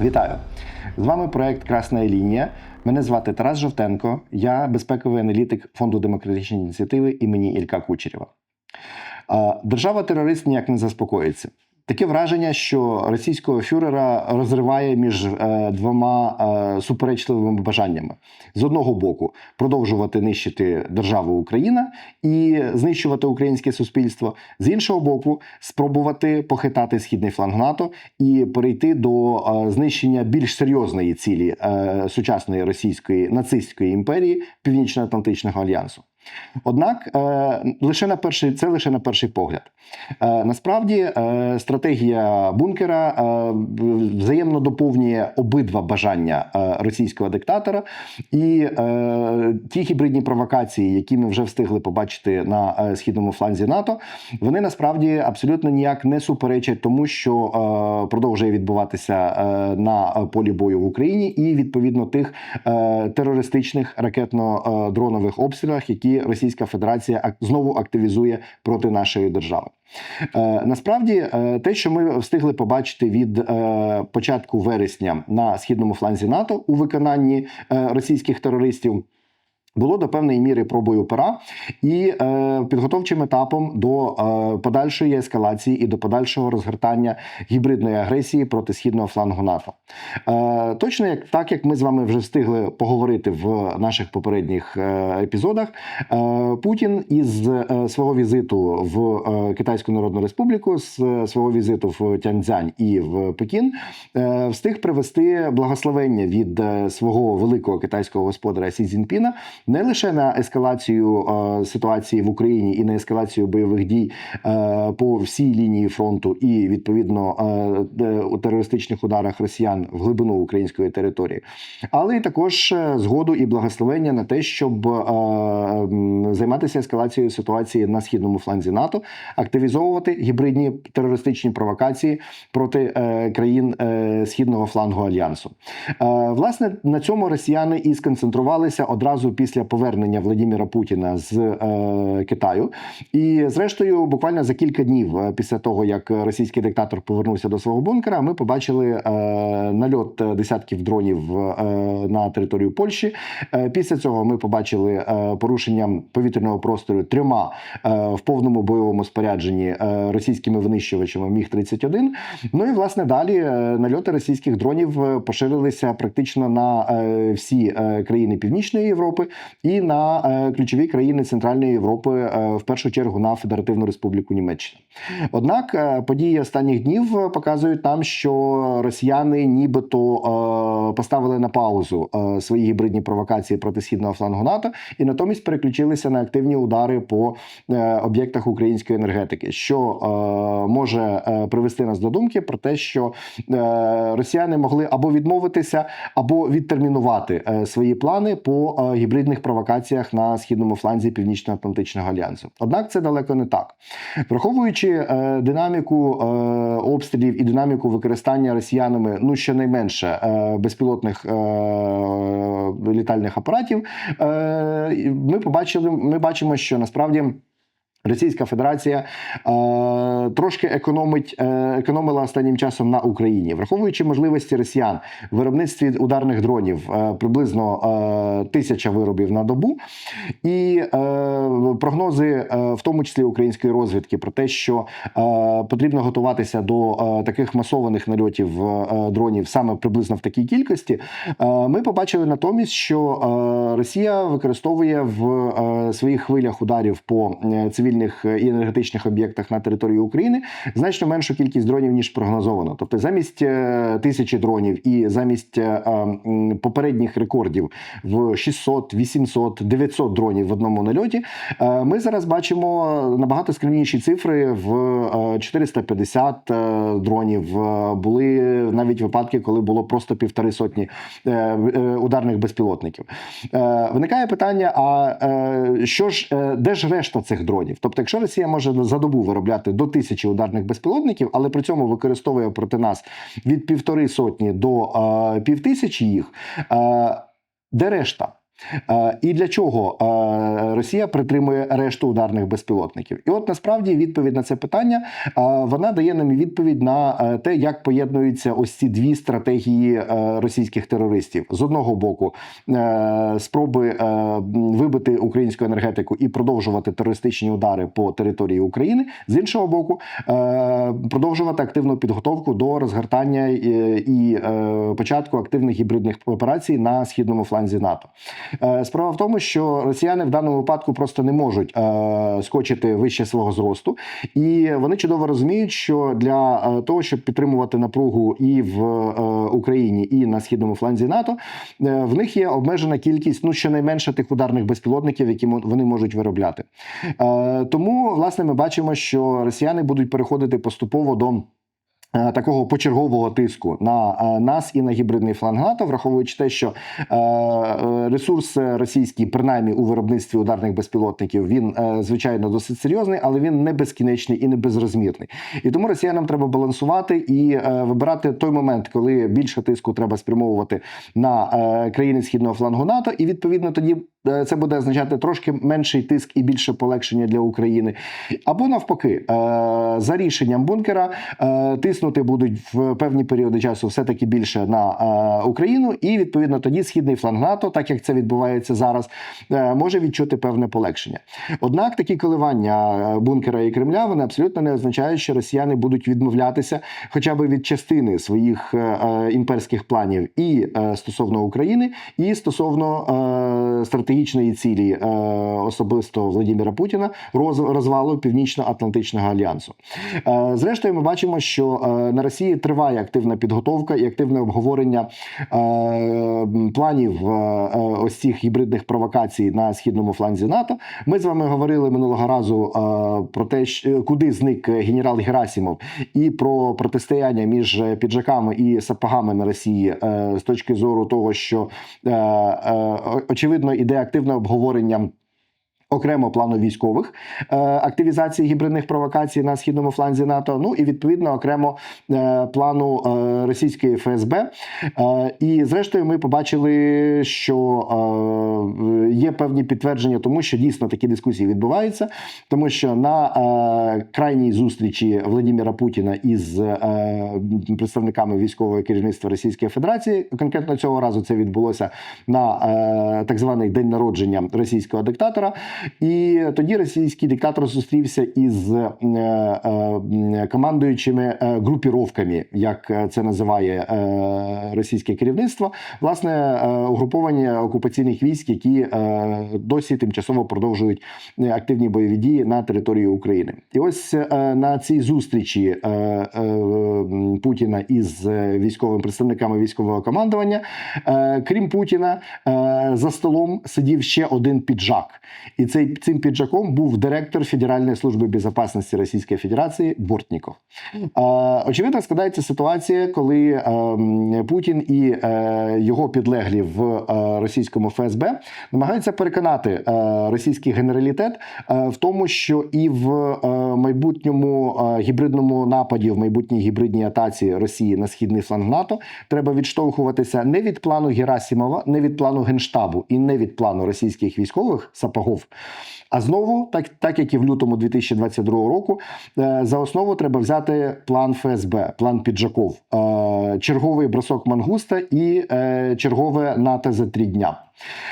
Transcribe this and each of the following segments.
Вітаю! З вами проект Красна лінія. Мене звати Тарас Жовтенко, я безпековий аналітик фонду демократичної ініціативи імені Ілька Кучерєва. Е, Держава-терорист ніяк не заспокоїться. Таке враження, що російського фюрера розриває між е, двома е, суперечливими бажаннями: з одного боку, продовжувати нищити державу Україна і знищувати українське суспільство, з іншого боку, спробувати похитати східний фланг НАТО і перейти до е, знищення більш серйозної цілі е, сучасної російської нацистської імперії Північно-Атлантичного альянсу. Однак е, лише на перший це лише на перший погляд. Е, насправді е, стратегія бункера взаємно доповнює обидва бажання російського диктатора і ті гібридні провокації, які ми вже встигли побачити на східному фланзі НАТО, вони насправді абсолютно ніяк не суперечать тому, що продовжує відбуватися на полі бою в Україні, і відповідно тих терористичних ракетно-дронових обстрілах, які Російська Федерація знову активізує проти нашої держави. Е, насправді, е, те, що ми встигли побачити від е, початку вересня на східному фланзі НАТО у виконанні російських терористів. Було до певної міри пробою пера і е, підготовчим етапом до е, подальшої ескалації і до подальшого розгортання гібридної агресії проти східного флангу НАТО. Е, точно як так як ми з вами вже встигли поговорити в наших попередніх е, епізодах, е, Путін із е, свого візиту в е, Китайську Народну Республіку, з е, свого візиту в Тяньцзянь і в Пекін, е, встиг привести благословення від е, свого великого китайського господаря Сі Цзіньпіна не лише на ескалацію е, ситуації в Україні і на ескалацію бойових дій е, по всій лінії фронту, і відповідно е, у терористичних ударах росіян в глибину української території, але й також згоду і благословення на те, щоб займатися ескалацією ситуації на східному фланзі НАТО, активізовувати гібридні терористичні провокації проти країн східного флангу альянсу. Власне, на цьому росіяни і сконцентрувалися одразу після повернення Владіміра Путіна з е, Китаю. І, зрештою, буквально за кілька днів е, після того, як російський диктатор повернувся до свого бункера, ми побачили е, нальот десятків дронів е, на територію Польщі. Е, після цього ми побачили е, порушення повітряного простору трьома е, в повному бойовому спорядженні е, російськими винищувачами Міг 31 Ну і власне далі е, нальоти російських дронів е, поширилися практично на е, всі е, країни Північної Європи і на е, ключові країни Центральної Європи, е, в першу чергу на Федеративну Республіку Німеччина. Однак е, події останніх днів показують нам, що росіяни нібито поставили на паузу свої гібридні провокації проти східного флангу НАТО і натомість переключилися на активні удари по об'єктах української енергетики, що може привести нас до думки про те, що росіяни могли або відмовитися, або відтермінувати свої плани по е, гібридних провокаціях на східному фланзі Північно-Атлантичного альянсу. Однак це далеко не так. Враховуючи е, динаміку е, обстрілів і динаміку використання росіянами, ну щонайменше е, безпілотних е, літальних апаратів, е, ми побачили, ми бачимо, що насправді. Російська Федерація е, трошки економить, е, економила останнім часом на Україні, враховуючи можливості росіян в виробництві ударних дронів е, приблизно е, тисяча виробів на добу, і е, прогнози, е, в тому числі української розвідки, про те, що е, потрібно готуватися до е, таких масованих нальотів е, дронів саме приблизно в такій кількості, е, ми побачили натомість, що е, Росія використовує в е, своїх хвилях ударів по е, цивільних і енергетичних об'єктах на території України значно меншу кількість дронів ніж прогнозовано. Тобто, замість е, тисячі дронів і замість е, попередніх рекордів в 600, 800, 900 дронів в одному нальоті, е, ми зараз бачимо набагато скромніші цифри в е, 450 е, дронів. Е, Були навіть випадки, коли було просто півтори сотні е, е, ударних безпілотників. Е, Виникає питання: а е, що ж, е, де ж решта цих дронів? Тобто, якщо Росія може за добу виробляти до тисячі ударних безпілотників, але при цьому використовує проти нас від півтори сотні до е, півтисячі їх, е, де решта? І для чого Росія притримує решту ударних безпілотників? І от насправді відповідь на це питання вона дає нам відповідь на е, те, як поєднуються ось ці дві стратегії е, російських терористів з одного боку, е, спроби вибити українську енергетику і продовжувати терористичні удари по території України, з іншого боку, продовжувати активну підготовку до розгортання і початку активних гібридних операцій на східному фланзі НАТО. Е, Справа в тому, що росіяни в даному випадку просто не можуть е, скочити вище свого зросту, і вони чудово розуміють, що для е, того, щоб підтримувати напругу і в Україні, і на східному фланзі НАТО, в них є обмежена кількість, ну щонайменше тих ударних безпілотників, які вони можуть виробляти. Тому, власне, ми бачимо, що росіяни будуть переходити поступово до. Е, Такого почергового тиску на е, нас і на гібридний фланг НАТО, враховуючи те, що е, ресурс російський, принаймні у виробництві ударних безпілотників, він звичайно досить серйозний, але він не безкінечний і не безрозмірний. І тому росіянам треба балансувати і вибирати той момент, коли більше тиску треба спрямовувати на країни східного флангу НАТО, і відповідно тоді. Це буде означати трошки менший тиск і більше полегшення для України. Або навпаки, за рішенням бункера е, тиснути будуть в певні періоди часу все-таки більше на е, Україну, і відповідно тоді східний фланг НАТО, так як це відбувається зараз, е, може відчути певне полегшення. Однак такі коливання е, бункера і Кремля вони абсолютно не означають, що росіяни будуть відмовлятися хоча б від частини своїх імперських планів і стосовно України, і стосовно стратегічної цілі особисто Владимира Путіна роз, розвалу Північно-Атлантичного альянсу. Зрештою, ми бачимо, що на Росії триває активна підготовка і активне обговорення е, планів е, е, ось цих гібридних провокацій на східному фланзі НАТО. Ми з вами говорили минулого разу е, про те, куди зник генерал Герасімов, і про протистояння між піджаками і сапогами на Росії е, з точки зору того, що е, е, очевидно іде активне обговорення. Окремо плану військових е, активізації гібридних провокацій на східному фланзі НАТО. Ну і відповідно окремо е, плану е, російської ФСБ. Е, і зрештою, ми побачили, що е, є певні підтвердження, тому що дійсно такі дискусії відбуваються, тому що на е, крайній зустрічі Владимира Путіна із е, представниками військового керівництва Російської Федерації, конкретно цього разу це відбулося на е, так званий день народження російського диктатора. І тоді російський диктатор зустрівся із е, е, командуючими е, групіровками, як це називає російське керівництво, власне, угруповання окупаційних військ, які досі тимчасово продовжують активні бойові дії на території України. І ось на цій зустрічі Путіна із військовими представниками військового командування, крім Путіна, за столом сидів ще один піджак. І цей цим піджаком був директор Федеральної служби безпечності Російської Федерації Бортніков. Очевидно, складається ситуація, коли е, Путін і е, його підлеглі в е, російському ФСБ намагаються переконати е, російський генералітет в тому, що і в майбутньому гібридному нападі, в майбутній гібридній атаці Росії на східний фланг НАТО треба відштовхуватися не від плану Герасімова, не від плану генштабу і не від плану російських військових сапогов. А знову, так, так як і в лютому 2022 року, е, за основу треба взяти план ФСБ, план піджаков, е, черговий бросок мангуста і е, чергове НАТО за три дня.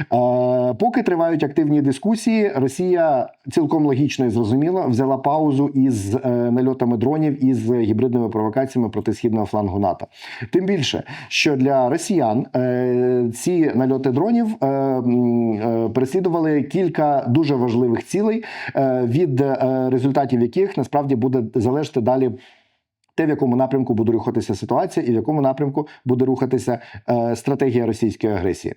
Е, Поки тривають активні дискусії, Росія цілком логічно і зрозуміло взяла паузу із е, нальотами дронів і з гібридними провокаціями проти східного флангу НАТО. Тим більше, що для росіян е, ці нальоти дронів переслідували кілька дуже важливих цілей, від результатів яких насправді буде залежати далі. Те, в якому напрямку буде рухатися ситуація, і в якому напрямку буде рухатися е, стратегія російської агресії.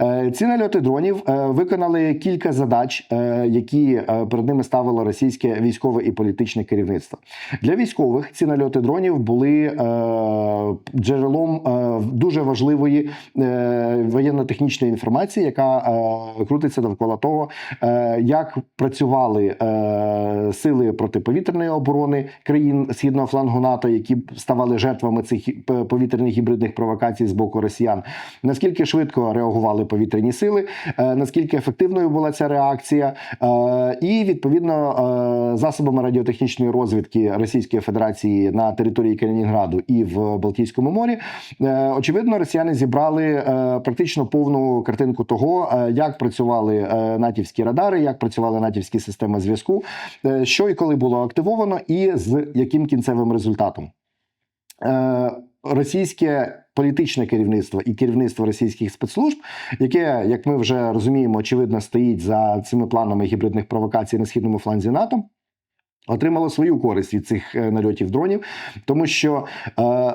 Е, ці нальоти дронів е, виконали кілька задач, е, які е, перед ними ставило російське військове і політичне керівництво. Для військових ці нальоти дронів були е, джерелом е, дуже важливої е, воєнно-технічної інформації, яка е, крутиться довкола того, е, як працювали е, сили протиповітряної оборони країн східного флангу НАТО, НАТО, які ставали жертвами цих повітряних гібридних провокацій з боку росіян. Наскільки швидко реагували повітряні сили, е, наскільки ефективною була ця реакція, е, і відповідно е, засобами радіотехнічної розвідки Російської Федерації на території Калінінграду і в Балтійському морі, очевидно, росіяни зібрали практично повну картинку того, як працювали натівські радари, як працювали натівські системи зв'язку, що і коли було активовано, і з яким кінцевим результатом. Е, Російське політичне керівництво і керівництво російських спецслужб, яке, як ми вже розуміємо, очевидно стоїть за цими планами гібридних провокацій на східному фланзі НАТО. Отримало свою користь від цих е, нальотів дронів, тому що е,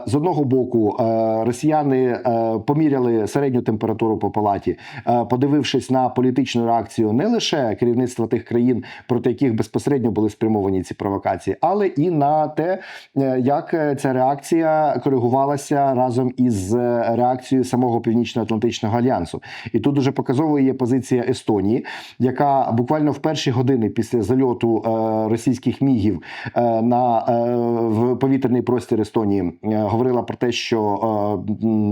з одного боку е, росіяни поміряли середню температуру по палаті, подивившись на політичну реакцію не лише керівництва тих країн, проти яких безпосередньо були спрямовані ці провокації, але і на те, як ця реакція коригувалася разом із реакцією самого Північно-Атлантичного альянсу. І тут дуже показовою є позиція Естонії, яка буквально в перші години після зальоту е, російських мігів е, на е, в повітряний простір Естонії е, говорила про те, що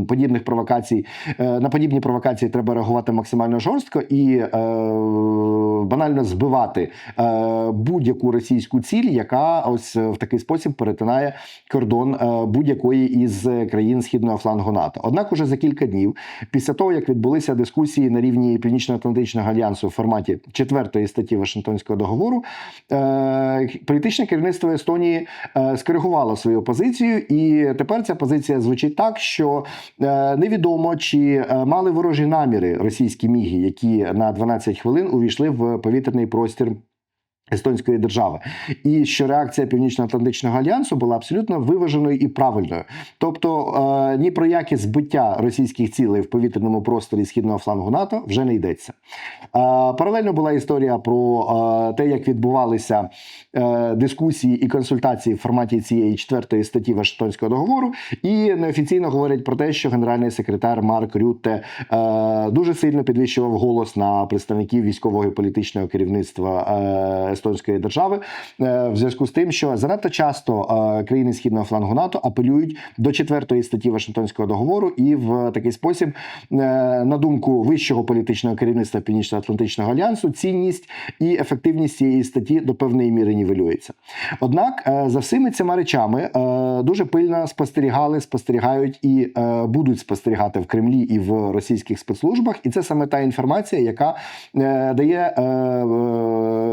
подібних провокацій на подібні провокації треба реагувати максимально жорстко і банально збивати е, будь-яку російську ціль, яка ось в такий спосіб перетинає кордон е, будь-якої із країн східного флангу НАТО. Однак, уже за кілька днів, після того як відбулися дискусії на рівні Північно-Атлантичного альянсу в форматі четвертої статті Вашингтонського договору, е, політичне керівництво Естонії е, скоригувало свою позицію, і тепер ця позиція звучить так, що е, невідомо чи е, мали ворожі наміри російські міги, які на 12 хвилин увійшли в повітряний простір. Естонської держави, і що реакція Північно-Атлантичного альянсу була абсолютно виваженою і правильною. Тобто е, ні про яке збиття російських цілей в повітряному просторі східного флангу НАТО вже не йдеться. Е, паралельно була історія про е, те, як відбувалися е, дискусії і консультації в форматі цієї четвертої статті Вашингтонського договору, і неофіційно говорять про те, що генеральний секретар Марк Рютте е, дуже сильно підвищував голос на представників військового і політичного керівництва е, естонської держави е, в зв'язку з тим, що занадто часто е, країни східного флангу НАТО апелюють до четвертої статті Вашингтонського договору, і в такий спосіб, е, на думку вищого політичного керівництва Північно-Атлантичного альянсу, цінність і ефективність цієї статті до певної міри нівелюється. Однак за всіми цими речами дуже пильно спостерігали, спостерігають і будуть спостерігати в Кремлі і в російських спецслужбах, і це саме та інформація, яка дає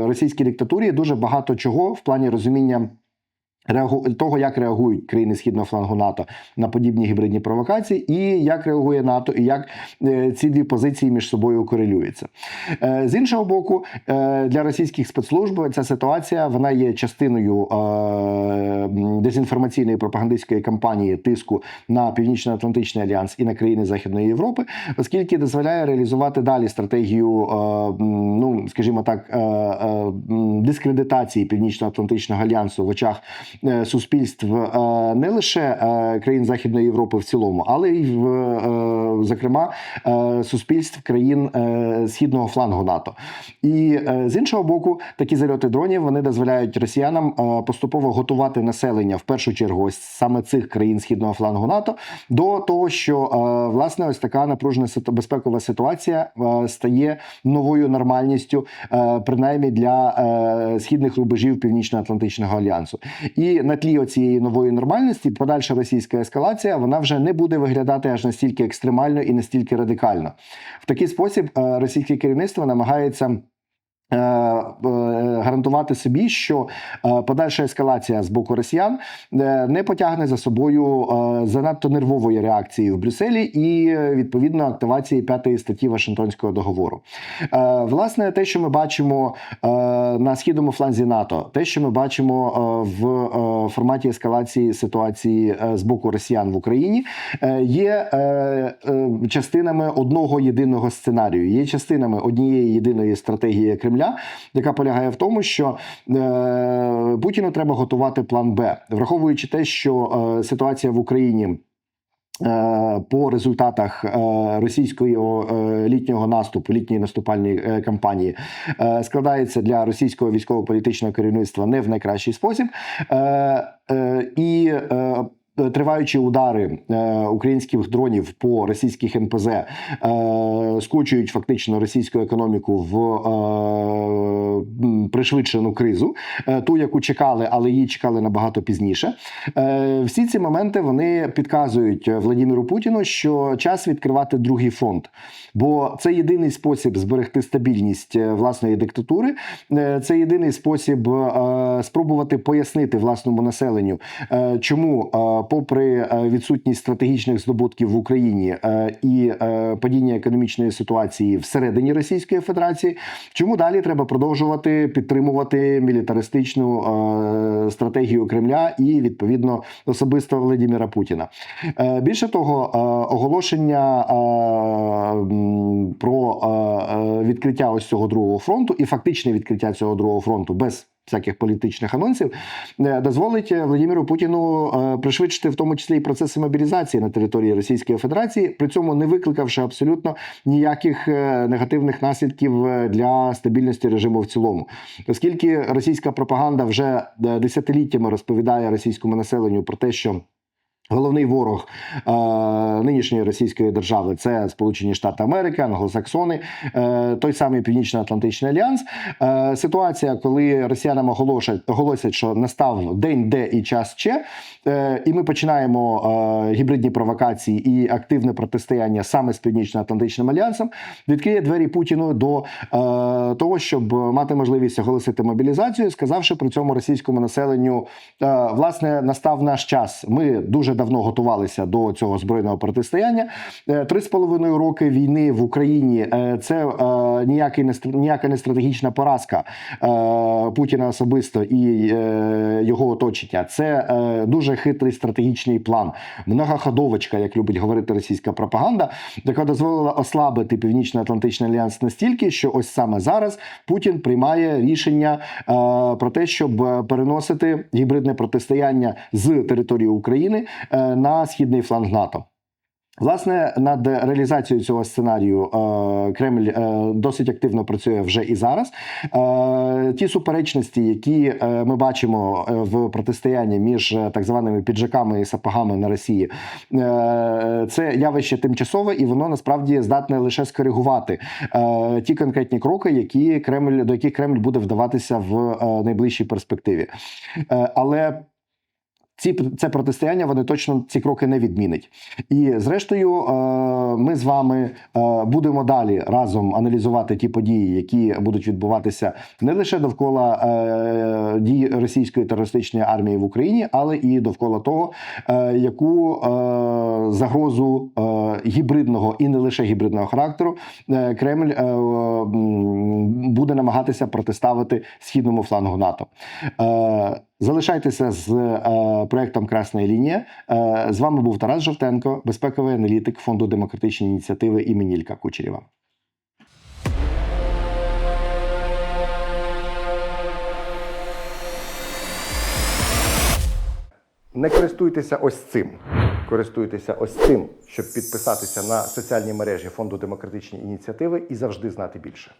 російській диктатурі дуже багато чого в плані розуміння. Того, як реагують країни східного флангу НАТО на подібні гібридні провокації, і як реагує НАТО, і як е, ці дві позиції між собою корелюються. Е, з іншого боку, е, для російських спецслужб ця ситуація вона є частиною дезінформаційної пропагандистської кампанії тиску на Північно-Атлантичний альянс і на країни Західної Європи, оскільки дозволяє реалізувати далі стратегію, ну скажімо так, дискредитації Північно-Атлантичного альянсу в очах суспільств е, не лише е, країн Західної Європи в цілому, але й в е, зокрема е, суспільств країн е, східного флангу НАТО. І е, з іншого боку, такі зальоти дронів вони дозволяють росіянам е, поступово готувати населення в першу чергу ось саме цих країн східного флангу НАТО до того, що е, власне ось така напружена безпекова ситуація е, стає новою нормальністю, е, принаймні для е, східних рубежів Північно-Атлантичного альянсу. І на тлі цієї нової нормальності подальша російська ескалація вона вже не буде виглядати аж настільки екстремально і настільки радикально. В такий спосіб е, російське керівництво намагається. Е, е, Гарантувати собі, що е, подальша ескалація з боку росіян не потягне за собою занадто нервової реакції в Брюсселі і відповідно активації п'ятої статті Вашингтонського договору. Власне, те, що ми бачимо на східному фланзі НАТО, те, що ми бачимо в форматі ескалації ситуації з боку росіян в Україні, є частинами одного єдиного сценарію, є частинами однієї єдиної стратегії Кремля, яка полягає в тому, що е, Путіну треба готувати план Б, враховуючи те, що е, ситуація в Україні. е, По результатах е, російського е, літнього наступу, літньої наступальної кампанії складається для російського військово-політичного керівництва не в найкращий спосіб. І Триваючі удари е, українських дронів по російських НПЗ е, скочують фактично російську економіку в е, пришвидшену кризу, ту, яку чекали, але її чекали набагато пізніше. Всі ці моменти вони підказують Владимиру Путіну, що час відкривати другий фонд, бо це єдиний спосіб зберегти стабільність власної диктатури. Це єдиний спосіб спробувати пояснити власному населенню, чому, попри е, відсутність стратегічних здобутків в Україні е, і е, падіння економічної ситуації всередині Російської Федерації, чому далі треба продовжувати підтримувати мілітаристичну стратегію Кремля і відповідно особисто Владимира Путіна. Більше того, оголошення про відкриття ось цього другого фронту і фактичне відкриття цього другого фронту без всяких політичних анонсів е, дозволить е, Владимиру Путіну е, пришвидшити в тому числі і процеси мобілізації на території Російської Федерації, при цьому не викликавши абсолютно ніяких негативних наслідків для стабільності режиму в цілому, оскільки російська пропаганда вже десятиліттями розповідає російському населенню про те, що Головний ворог е, нинішньої російської держави це Сполучені Штати Америки, англосаксони, е, той самий Північно-Атлантичний альянс. Е, ситуація, коли росіянам оголошать, оголосять, що настав день, де і час ще, е, і ми починаємо е, гібридні провокації і активне протистояння саме з Північно-Атлантичним альянсом, відкриє двері Путіну до е, того, щоб мати можливість оголосити мобілізацію, сказавши при цьому російському населенню, е, власне, настав наш час. Ми дуже давно готувалися до цього збройного протистояння. Е, Три з половиною роки війни в Україні е, це е, ніякий не ніяка не стратегічна поразка Путіна особисто і його оточення. Це дуже хитрий стратегічний план, многоходовочка, як любить говорити російська пропаганда, яка дозволила ослабити Північно-Атлантичний альянс настільки, що ось саме зараз Путін приймає рішення про те, щоб переносити гібридне протистояння з території України на східний фланг НАТО. Власне, над реалізацією цього сценарію е, Кремль е, досить активно працює вже і зараз. Е, ті суперечності, які е, ми бачимо е, в протистоянні між е, так званими піджаками і сапогами на Росії, е, це явище тимчасове, і воно насправді здатне лише скоригувати е, ті конкретні кроки, які Кремль до яких Кремль буде вдаватися в е, найближчій перспективі. Е, але ці це протистояння вони точно ці кроки не відмінить. І зрештою, е, ми з вами е, будемо далі разом аналізувати ті події, які будуть відбуватися не лише довкола е, дій російської терористичної армії в Україні, але і довкола того, яку загрозу гібридного і не лише гібридного характеру Кремль буде намагатися протиставити східному флангу НАТО. Залишайтеся з е, проектом Красна лінія. Е, з вами був Тарас Жовтенко, безпековий аналітик фонду демократичні ініціативи імені Ілька Кучерєва. Не користуйтеся ось цим. Користуйтеся ось цим, щоб підписатися на соціальні мережі фонду демократичні ініціативи і завжди знати більше.